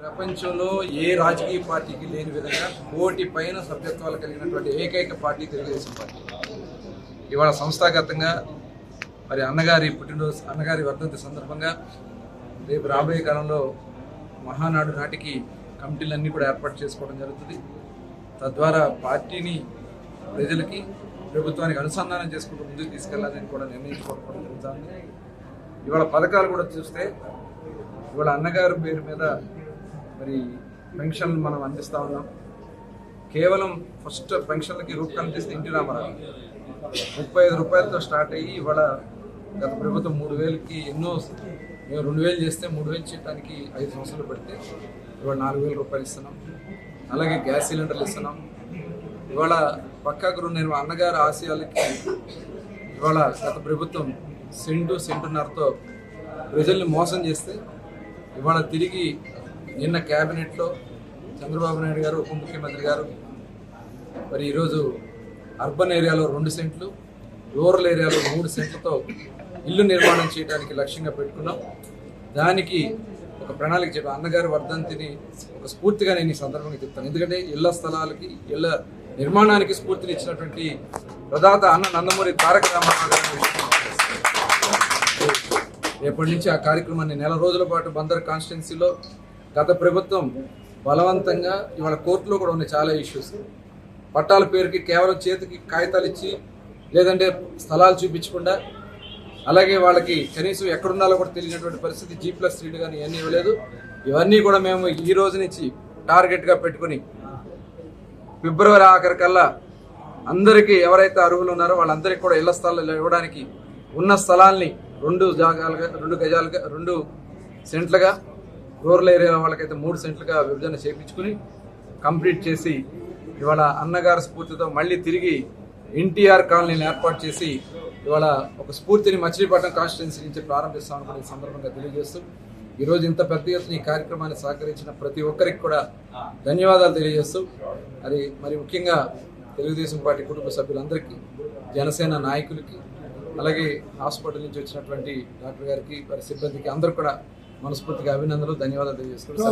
ప్రపంచంలో ఏ రాజకీయ పార్టీకి లేని విధంగా కోటి పైన సభ్యత్వాలు కలిగినటువంటి ఏకైక పార్టీ తెలుగుదేశం పార్టీ. ఇవాళ సంస్థాగతంగా మరి అన్నగారి పుట్టినరోజు అన్నగారి వర్ధంతి సందర్భంగా రేపు రాబోయే కాలంలో మహానాడు నాటికి కమిటీలన్నీ కూడా ఏర్పాటు చేసుకోవడం జరుగుతుంది. తద్వారా పార్టీని ప్రజలకి ప్రభుత్వానికి అనుసంధానం చేసుకుంటూ ముందుకు తీసుకెళ్ళాలని కూడా నిర్ణయించుకోవడం జరుగుతుంది. ఇవాళ పథకాలు కూడా చూస్తే ఇవాళ అన్నగారి పేరు మీద మరి పెన్షన్లు మనం అందిస్తా ఉన్నాం. కేవలం ఫస్ట్ పెన్షన్లకి రూపకల్పన కనిపిస్తే ఇంటి రామారావు. ముప్పై ఐదు రూపాయలతో స్టార్ట్ అయ్యి ఇవాళ గత ప్రభుత్వం మూడు వేలకి ఎన్నో మేము రెండు వేలు చేస్తే మూడు వేలు చేయడానికి ఐదు సంవత్సరాలు పడితే ఇవాళ నాలుగు వేల రూపాయలు ఇస్తున్నాం. అలాగే గ్యాస్ సిలిండర్లు ఇస్తున్నాం. ఇవాళ పక్కాకు నేను అన్నగారి ఆశయాలకి ఇవాళ గత ప్రభుత్వం సెంటు సెంటున్నరతో ప్రజల్ని మోసం చేస్తే ఇవాళ తిరిగి నిన్న క్యాబినెట్లో చంద్రబాబు నాయుడు గారు ఉప ముఖ్యమంత్రి గారు మరి ఈరోజు అర్బన్ ఏరియాలో రెండు సెంట్లు రూరల్ ఏరియాలో మూడు సెంట్లతో ఇల్లు నిర్మాణం చేయడానికి లక్ష్యంగా పెట్టుకున్నాం. దానికి ఒక ప్రణాళిక చెప్పి అన్నగారి వర్ధంతిని ఒక స్ఫూర్తిగా నేను ఈ సందర్భంగా చెప్తాను. ఎందుకంటే ఇళ్ళ స్థలాలకి ఇళ్ళ నిర్మాణానికి స్ఫూర్తిని ఇచ్చినటువంటి ప్రదాత అన్న నందమూరి తారక రామారావు గారిని రేపటి నుంచి ఆ కార్యక్రమాన్ని నెల రోజుల పాటు బందర్ కాన్స్టిట్యున్సీలో గత ప్రభుత్వం బలవంతంగా ఇవాళ కోర్టులో కూడా ఉన్నాయి చాలా ఇష్యూస్ పట్టాల పేరుకి కేవలం చేతికి కాగితాలు ఇచ్చి లేదంటే స్థలాలు చూపించకుండా అలాగే వాళ్ళకి కనీసం ఎక్కడున్నాలో కూడా తెలియనటువంటి పరిస్థితి జీ ప్లస్ త్రీలు కానీ ఇవన్నీ ఇవ్వలేదు. ఇవన్నీ కూడా మేము ఈ రోజు నుంచి టార్గెట్గా పెట్టుకుని ఫిబ్రవరి ఆఖరికల్లా అందరికీ ఎవరైతే అర్హులు ఉన్నారో వాళ్ళందరికీ కూడా ఇళ్ళ స్థలాలు ఇవ్వడానికి ఉన్న స్థలాల్ని రెండు జాగాలుగా రెండు గజాలుగా రెండు సెంట్లుగా రూరల్ ఏరియా వాళ్ళకైతే మూడు సెంట్లుగా విభజన చేయించుకుని కంప్లీట్ చేసి ఇవాళ అన్నగారి స్ఫూర్తితో మళ్ళీ తిరిగి ఎన్టీఆర్ కాలనీని ఏర్పాటు చేసి ఇవాళ ఒక స్ఫూర్తిని మచిలీపట్నం కాన్స్టిట్యున్సీ నుంచి ప్రారంభిస్తామని కూడా ఈ సందర్భంగా తెలియజేస్తూ ఈరోజు ఇంత పెద్ద ఎత్తున ఈ కార్యక్రమాన్ని సహకరించిన ప్రతి ఒక్కరికి కూడా ధన్యవాదాలు తెలియజేస్తూ అది మరి ముఖ్యంగా తెలుగుదేశం పార్టీ కుటుంబ సభ్యులందరికీ జనసేన నాయకులకి అలాగే హాస్పిటల్ నుంచి వచ్చినటువంటి డాక్టర్ గారికి వారి సిబ్బందికి అందరూ కూడా మనస్ఫూర్తిగా అభినందనలు ధన్యవాదాలు తెలియజేసుకుంటున్నాను